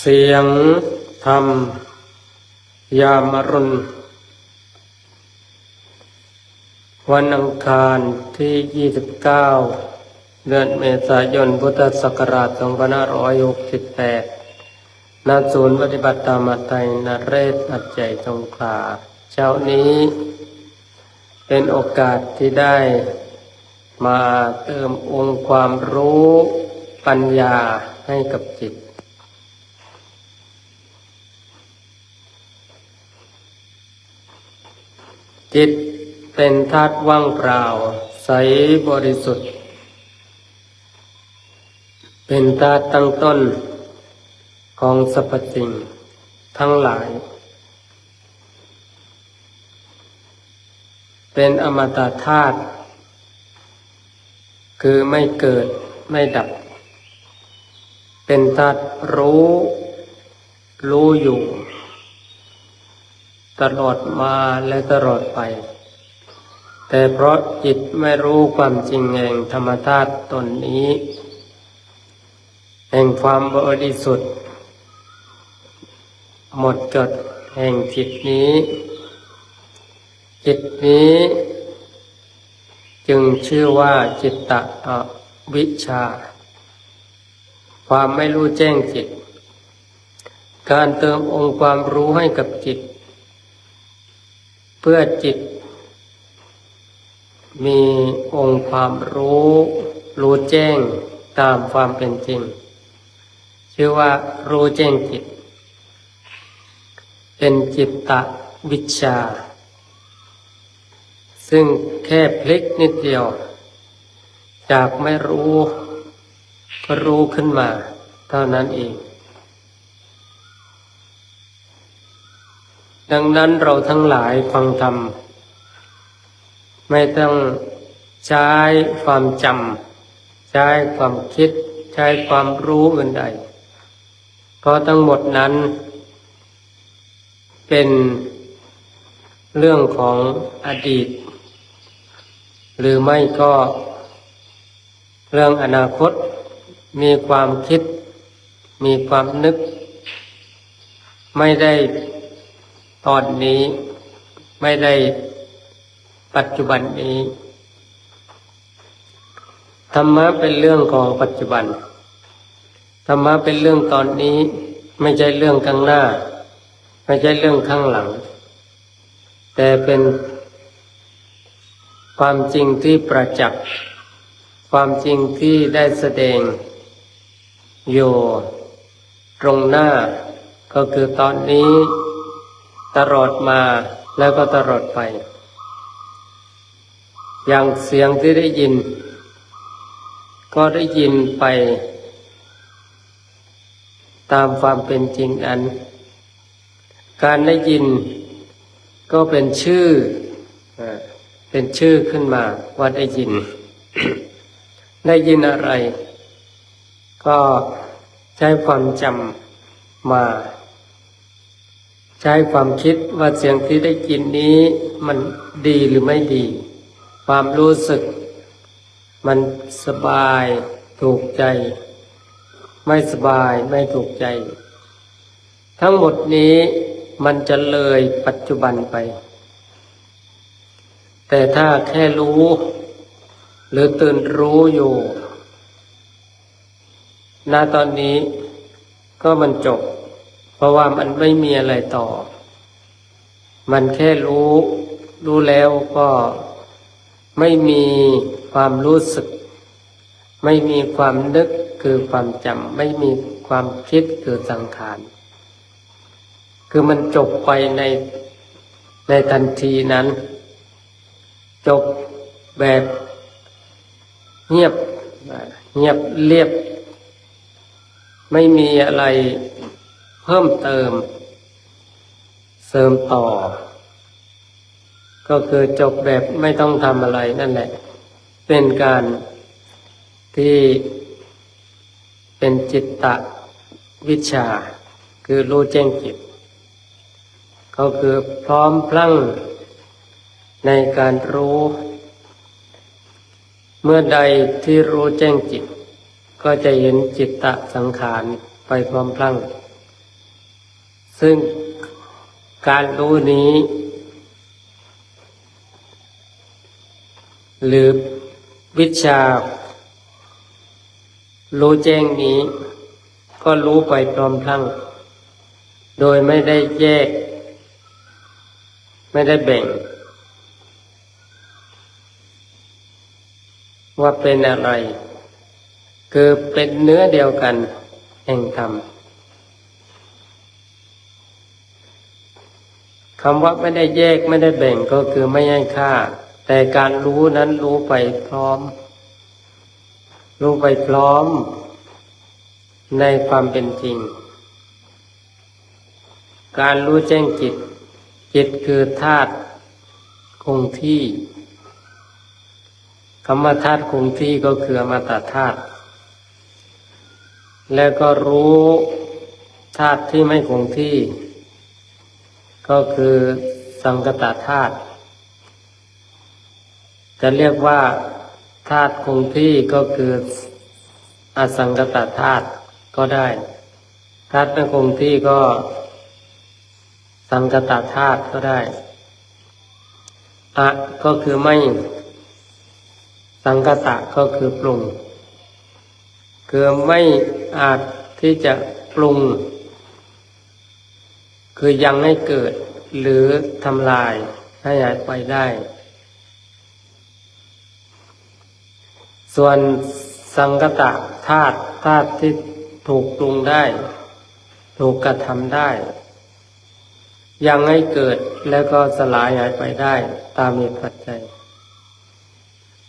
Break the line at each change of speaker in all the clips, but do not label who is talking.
เสียงธรรม ยามรุณ วันอังคารที่ 29 เดือนเมษายน พุทธศักราช 2568ณศูนย์ปฏิบัติธรรมไทยนเรศอัจใจสงขลาเช้านี้ เป็นโอกาสที่ได้มาเติมองค์ความรู้ปัญญาให้กับจิต จิตเป็นธาตุว่างเปล่า ใสบริสุทธิ์ เป็นธาตุตั้งต้น ของสรรพสิ่งทั้งหลาย เป็นอมตะธาตุคือไม่เกิดไม่ดับ เป็นธาตุรู้ รู้อยู่ ตลอดมาและตลอดไป แต่เพราะจิตไม่รู้ความจริงแห่งธรรมธาตุตนนี้ แห่งความบริสุทธิ์ หมดจดแห่งจิตนี้ จิตนี้จึงชื่อว่าจิตตะวิชา ความไม่รู้แจ้งจิต การเติมองค์ความรู้ให้กับจิต พื่อจิต มีองค์ความรู้ รู้แจ้งตามความเป็นจริง ชื่อว่ารู้แจ้งจิต เป็นจิตตะวิชชาซึ่งแค่พลิกนิดเดียว จากไม่รู้ ก็รู้ขึ้นมา เท่านั้นเอง ดังนั้นเราทั้งหลายฟังธรรม ไม่ต้องใช้ความจำใช้ความคิด ใช้ความรู้อื่นใด เพราะทั้งหมดนั้น เป็นเรื่องของอดีต หรือไม่ก็เรื่องอนาคต มีความคิด มีความนึก ไม่ได้ ตอนนี้ไม่ได้ปัจจุบันนี้ ธรรมะเป็นเรื่องของปัจจุบัน ธรรมะเป็นเรื่องตอนนี้ ไม่ใช่เรื่องข้างหน้า ไม่ใช่เรื่องข้างหลัง แต่เป็นความจริงที่ประจักษ์ความจริงที่ได้แสดงอยู่ตรงหน้าก็คือตอนนี้ ตลอดมาแล้วก็ตลอดไป อย่างเสียงที่ได้ยิน ก็ได้ยินไป ตามความเป็นจริงนั้นการได้ยินก็เป็นชื่อ เป็นชื่อขึ้นมาว่าได้ยิน ได้ยินอะไร ก็ใช้ความจำมา ใช้ความคิดว่าเสียงที่ได้ยินนี้มันดีหรือไม่ดี ความรู้สึก มันสบายถูกใจ ไม่สบายไม่ถูกใจ ทั้งหมดนี้มันจะเลยปัจจุบันไป แต่ถ้าแค่รู้ หรือตื่นรู้อยู่ณตอนนี้ก็มันจบ เพราะว่ามันไม่มีอะไรต่อ มันแค่รู้ รู้แล้วก็ไม่มีความรู้สึก ไม่มีความนึกคือความจำไม่มีความคิดคือสังขาร คือมันจบไปในในทันทีนั้น จบแบบเงียบเงียบเรียบ ไม่มีอะไร เพิ่มเติม เสริมต่อ ก็คือจบแบบไม่ต้องทำอะไรนั่นแหละ เป็นการที่เป็นจิตตะวิชา คือรู้แจ้งจิต ก็คือพร้อมพลั่งในการรู้ เมื่อใดที่รู้แจ้งจิต ก็จะเห็นจิตตะสังขารไปพร้อมพลั่ง ซึ่งการรู้นี้ หรือวิชา รู้แจ้งนี้ ก็รู้ไปพร้อมทั้ง โดยไม่ได้แยก ไม่ได้แบ่ง ว่าเป็นอะไร คือเป็นเนื้อเดียวกันแห่งธรรม คำว่าไม่ได้แยกไม่ได้แบ่งก็คือไม่ให้ค่า แต่การรู้นั้นรู้ไปพร้อม รู้ไปพร้อม ในความเป็นจริง การรู้แจ้งจิต จิตคือธาตุคงที่คำว่าธาตุคงที่ก็คืออมตะธาตุแล้วก็รู้ธาตุที่ไม่คงที่ ก็คือสังกตธาตุจะเรียกว่าธาตุคงที่ก็คืออสังกตธาตุก็ได้ธาตุไม่คงที่ก็ สังกตธาตุก็ได้อะก็คือไม่ สังกตะก็คือปรุง คือไม่อาจที่จะปรุง คือยังให้เกิดหรือทำลายให้หายไปได้ ส่วนสังกตะธาตุธาตุที่ถูกปรุงได้ ถูกกระทำได้ ยังให้เกิดแล้วก็สลายหายไปได้ ตามเหตุปัจจัย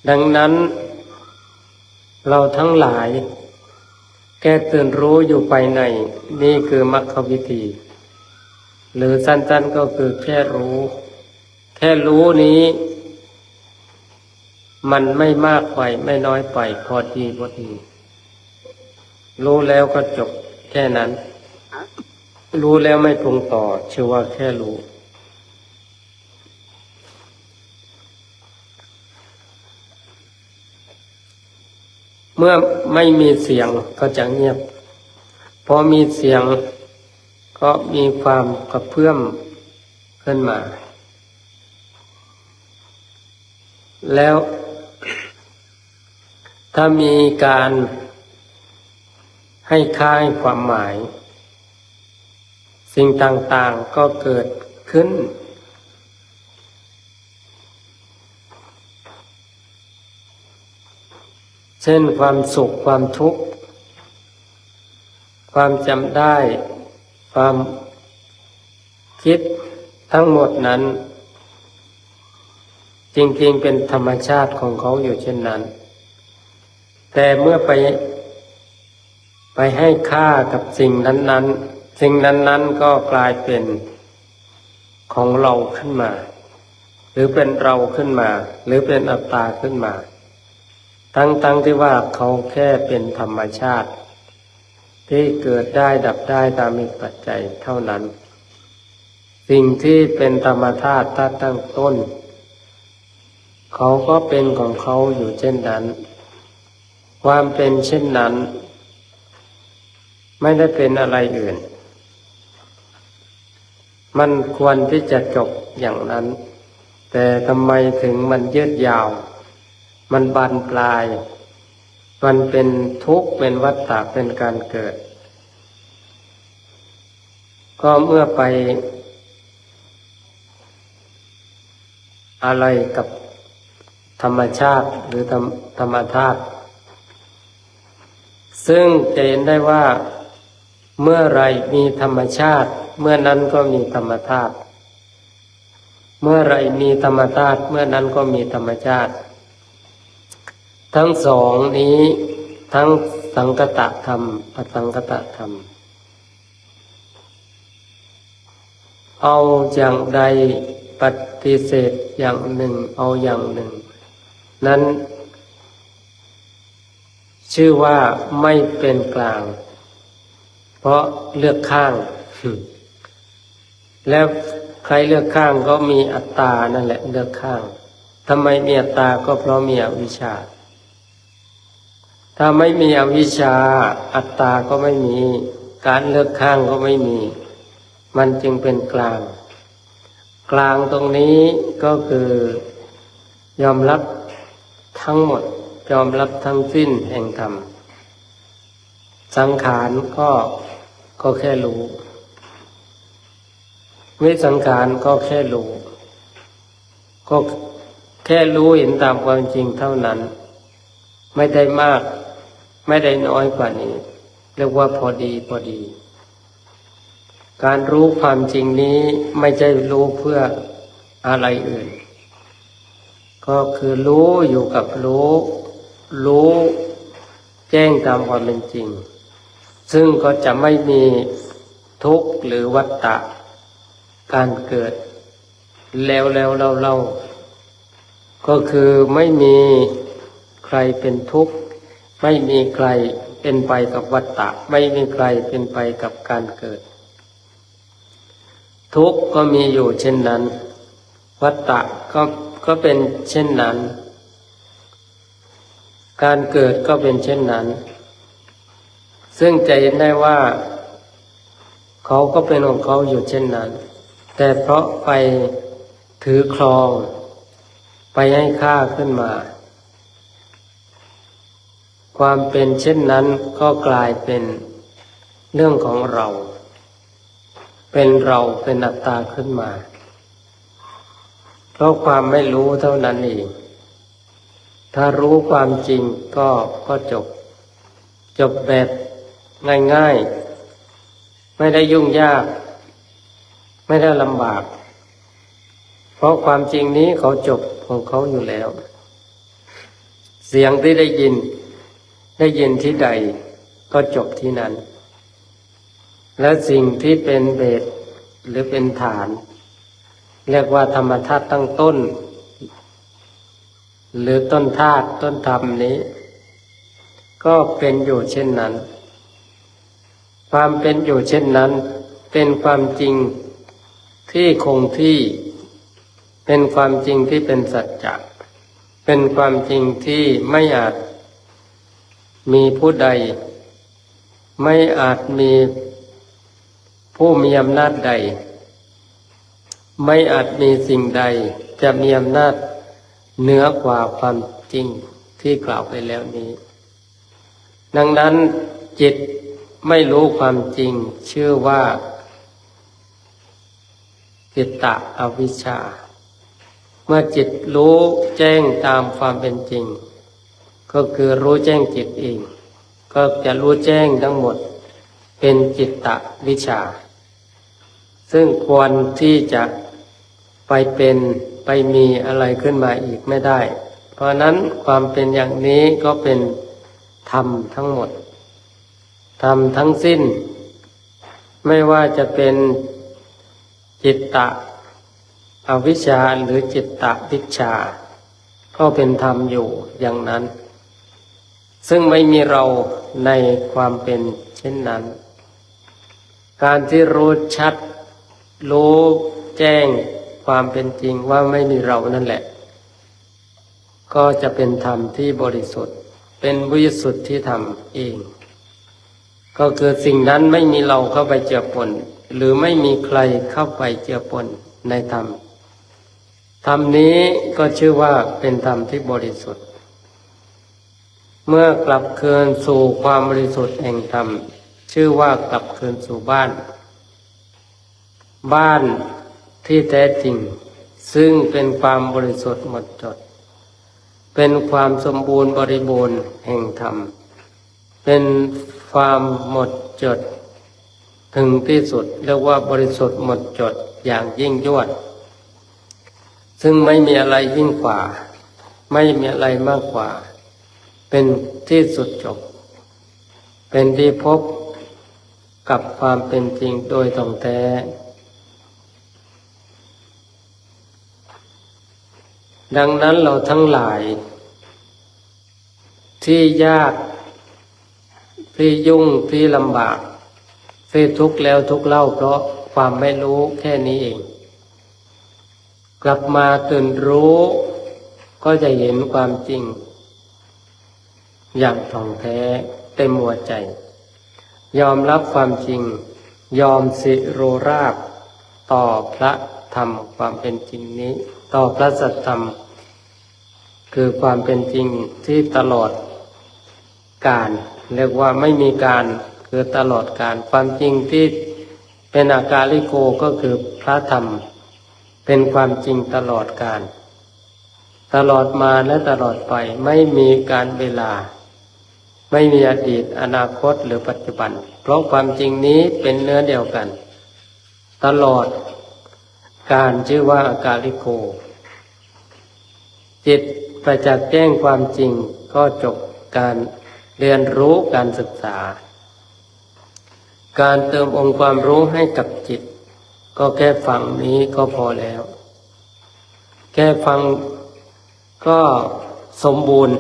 ดังนั้น เราทั้งหลาย แก้ตื่นรู้อยู่ไปใน นี่คือมรรควิธี หรือสั้นๆก็คือแค่รู้ แค่รู้นี้ มันไม่มากไปไม่น้อยไปพอดีพอดี รู้แล้วก็จบแค่นั้น รู้แล้วไม่ปรุงต่อชื่อว่าแค่รู้เมื่อไม่มีเสียงก็จะเงียบ พอมีเสียง ก็มีความกระเพื่อมขึ้นมา แล้ว ถ้ามีการให้ค่าให้ความหมาย สิ่งต่างๆก็เกิดขึ้น เช่นความสุขความทุกข์ ความจำได้ ความคิดทั้งหมดนั้น จริงๆเป็นธรรมชาติของเขาอยู่เช่นนั้น แต่เมื่อไปไปให้ค่ากับสิ่งนั้น ๆ สิ่งนั้น ๆ ก็กลายเป็นของเราขึ้นมา หรือเป็นเราขึ้นมา หรือเป็นอัตตาขึ้นมา ทั้งๆที่ว่าเขาแค่เป็นธรรมชาติ ที่เกิดได้ดับได้ตามมีปัจจัยเท่านั้น สิ่งที่เป็นธรรมธาตุถ้าตั้งต้น เขาก็เป็นของเขาอยู่เช่นนั้น ความเป็นเช่นนั้น ไม่ได้เป็นอะไรอื่น มันควรที่จะจบอย่างนั้น แต่ทำไมถึงมันยืดยาว มันบานปลาย มันเป็นทุกข์เป็นวัฏฏะเป็นการเกิด ก็เมื่อไป อะไรกับธรรมชาติหรือธรรมธรรมธาตุซึ่งจะเห็นได้ว่าเมื่อไรมีธรรมชาติ เมื่อนั้นก็มีธรรมธาตุเมื่อไรมีธรรมธาตุเมื่อนั้นก็มีธรรมชาติ ทั้งสองนี้ ทั้งสังกตะธรรมอสังกตะธรรม เอาอย่างใดปฏิเสธอย่างหนึ่ง เอาอย่างหนึ่ง นั้น ชื่อว่าไม่เป็นกลาง เพราะเลือกข้าง แล้วใครเลือกข้างก็มีอัตตานั่นแหละเลือกข้างทำไมมีอัตตาก็เพราะมีอวิชชา ถ้าไม่มีอวิชชาอัตตาก็ไม่มี การเลือกข้างก็ไม่มี มันจึงเป็นกลาง กลางตรงนี้ก็คือยอมรับทั้งหมด ยอมรับทั้งสิ้นแห่งธรรม สังขารก็ก็แค่รู้วิสังขารก็แค่รู้ ก็แค่รู้เห็นตามความจริงเท่านั้น ไม่ได้มาก ไม่ได้น้อยกว่านี้ เรียกว่าพอดีพอดี การรู้ความจริงนี้ไม่ใช่รู้เพื่ออะไรอื่น ก็คือรู้อยู่กับรู้ รู้แจ้งตามความเป็นจริง ซึ่งก็จะไม่มีทุกข์หรือวัฏฏะการเกิด แล้วแล้วเราเราก็คือไม่มีใครเป็นทุกข์ ไม่มีใครเป็นไปกับวัฏฏะไม่มีใครเป็นไปกับการเกิด ทุกข์ก็มีอยู่เช่นนั้น วัฏฏะก็ก็เป็นเช่นนั้น การเกิดก็เป็นเช่นนั้น ซึ่งจะเห็นได้ว่า เขาก็เป็นของเขาอยู่เช่นนั้น แต่เพราะไปถือครอง ไปให้ค่าขึ้นมา ความเป็นเช่นนั้นก็กลายเป็นเรื่องของเรา เป็นเราเป็นอัตตาขึ้นมา เพราะความไม่รู้เท่านั้นเอง ถ้ารู้ความจริงก็ก็จบ จบแบบง่ายๆ ไม่ได้ยุ่งยาก ไม่ได้ลำบาก เพราะความจริงนี้เขาจบของเขาอยู่แล้ว เสียงที่ได้ยิน ได้ยินที่ใดก็จบที่นั้น และสิ่งที่เป็นเบสหรือเป็นฐาน เรียกว่าธรรมธาตุตั้งต้น หรือต้นธาตุต้นธรรมนี้ ก็เป็นอยู่เช่นนั้น ความเป็นอยู่เช่นนั้น เป็นความจริงที่คงที่เป็นความจริงที่เป็นสัจจะเป็นความจริงที่ไม่อาจ มีผู้ใด ไม่อาจมีผู้มีอำนาจใด ไม่อาจมีสิ่งใด จะมีอำนาจเหนือกว่าความจริงที่กล่าวไปแล้วนี้ ดังนั้นจิตไม่รู้ความจริง ชื่อว่าจิตตะอวิชชา เมื่อจิตรู้แจ้งตามความเป็นจริง ก็คือรู้แจ้งจิตเอง ก็จะรู้แจ้งทั้งหมด เป็นจิตตะวิชา ซึ่งควรที่จะไปเป็นไปมีอะไรขึ้นมาอีกไม่ได้ เพราะนั้นความเป็นอย่างนี้ก็เป็นธรรมทั้งหมด ธรรมทั้งสิ้น ไม่ว่าจะเป็นจิตตะอวิชชาหรือจิตตะวิชชาก็เป็นธรรมอยู่อย่างนั้น ซึ่งไม่มีเราในความเป็นเช่นนั้น การที่รู้ชัด รู้แจ้งความเป็นจริงว่าไม่มีเรานั่นแหละ ก็จะเป็นธรรมที่บริสุทธิ์ เป็นวิสุทธิธรรมเอง ก็คือสิ่งนั้นไม่มีเราเข้าไปเจือปน หรือไม่มีใครเข้าไปเจือปนในธรรมธรรมนี้ก็ชื่อว่าเป็นธรรมที่บริสุทธิ์ เมื่อกลับคืนสู่ความบริสุทธิ์แห่งธรรม ชื่อว่ากลับคืนสู่บ้าน บ้านที่แท้จริง ซึ่งเป็นความบริสุทธิ์หมดจด เป็นความสมบูรณ์บริบูรณ์แห่งธรรม เป็นความหมดจด ถึงที่สุดเรียกว่าบริสุทธิ์หมดจดอย่างยิ่งยวด ซึ่งไม่มีอะไรยิ่งกว่า ไม่มีอะไรมากกว่า เป็นที่สุดจบ เป็นที่พบกับความเป็นจริงโดยตรงแท้ ดังนั้นเราทั้งหลาย ที่ยาก ที่ยุ่งที่ลำบาก ที่ทุกข์แล้วทุกข์เล่าเพราะความไม่รู้แค่นี้เอง กลับมาตื่นรู้ก็จะเห็นความจริง อย่างท่องแท้เต็มหัวใจ ยอมรับความจริง ยอมสิโรราบ ต่อพระธรรมความเป็นจริงนี้ ต่อพระสัจธรรม คือความเป็นจริงที่ตลอดการเรียกว่าไม่มีการคือตลอดการความจริงที่เป็นอาการลิโกก็คือพระธรรม เป็นความจริงตลอดการ ตลอดมาและตลอดไปไม่มีการเวลา ไม่มีอดีตอนาคตหรือปัจจุบัน เพราะความจริงนี้เป็นเนื้อเดียวกัน ตลอดการชื่อว่าอากาลิโก จิตประจักษ์แจ้งความจริงก็จบการเรียนรู้การศึกษา การเติมองค์ความรู้ให้กับจิต ก็แค่ฟังนี้ก็พอแล้ว แค่ฟังก็สมบูรณ์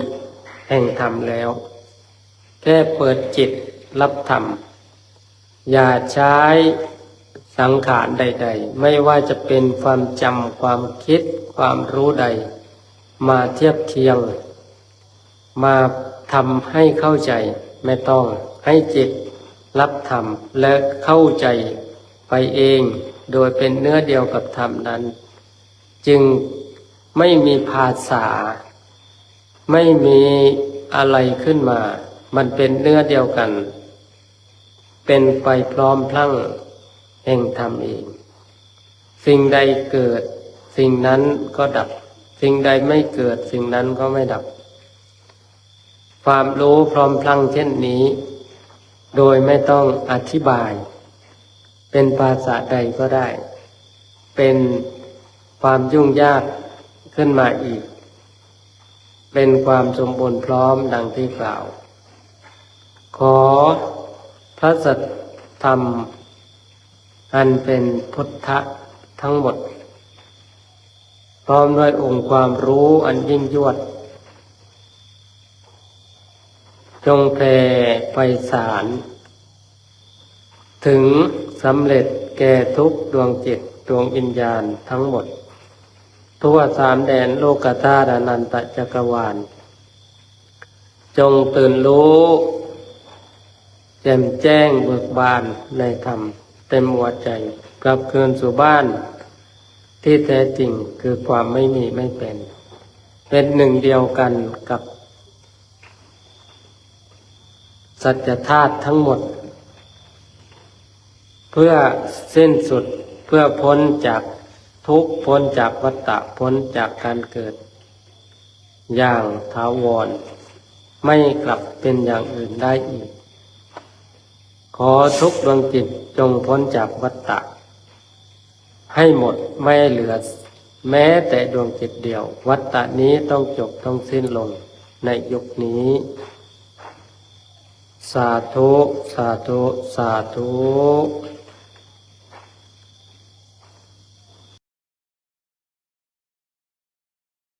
แห่งธรรมแล้ว แค่เปิดจิตรับธรรม อย่าใช้สังขารใด ๆ ไม่ว่าจะเป็นความจำความคิดความรู้ใด มาเทียบเคียง มาทำให้เข้าใจไม่ต้องให้จิตรับธรรมและเข้าใจไปเองโดยเป็นเนื้อเดียวกับธรรมนั้น จึงไม่มีภาษา ไม่มีอะไรขึ้นมา มันเป็นเนื้อเดียวกัน เป็นไปพร้อมพลั้งแห่งธรรมเองสิ่งใดเกิด สิ่งนั้นก็ดับ สิ่งใดไม่เกิด สิ่งนั้นก็ไม่ดับ ความรู้พร้อมพลังเช่นนี้ โดยไม่ต้องอธิบาย เป็นภาษาใดก็ได้ เป็นความยุ่งยากขึ้นมาอีก เป็นความสมบูรณ์พร้อมดังที่กล่าว ขอพระสัทธรรม อันเป็นพุทธะทั้งหมด พร้อมด้วยองค์ความรู้อันยิ่งยวด จงแผ่ไปสาร ถึงสำเร็จแก่ทุกดวงจิตดวงอิญญาณทั้งหมด ทั่วสามแดนโลกธาตุอนันตจักรวาล จงตื่นรู้ จ่มแจ้งเบิกบานในธรรม เต็มหัวใจกลับคืนสู่บ้าน ที่แท้จริงคือความไม่มีไม่เป็น เป็นหนึ่งเดียวกันกับ สัจธาตุทั้งหมด เพื่อสิ้นสุดเพื่อพ้นจากทุกพ้นจากวัฏฏะพ้นจากการเกิด อย่างถาวร ไม่กลับเป็นอย่างอื่นได้อีก ขอทุกดวงจิตจงพ้นจากวัฏฏะให้หมดไม่เหลือ แม้แต่ดวงจิตเดียว วัฏฏะนี้ต้องจบต้องสิ้นลงในยุคนี้ สาธุ สาธุ สาธุ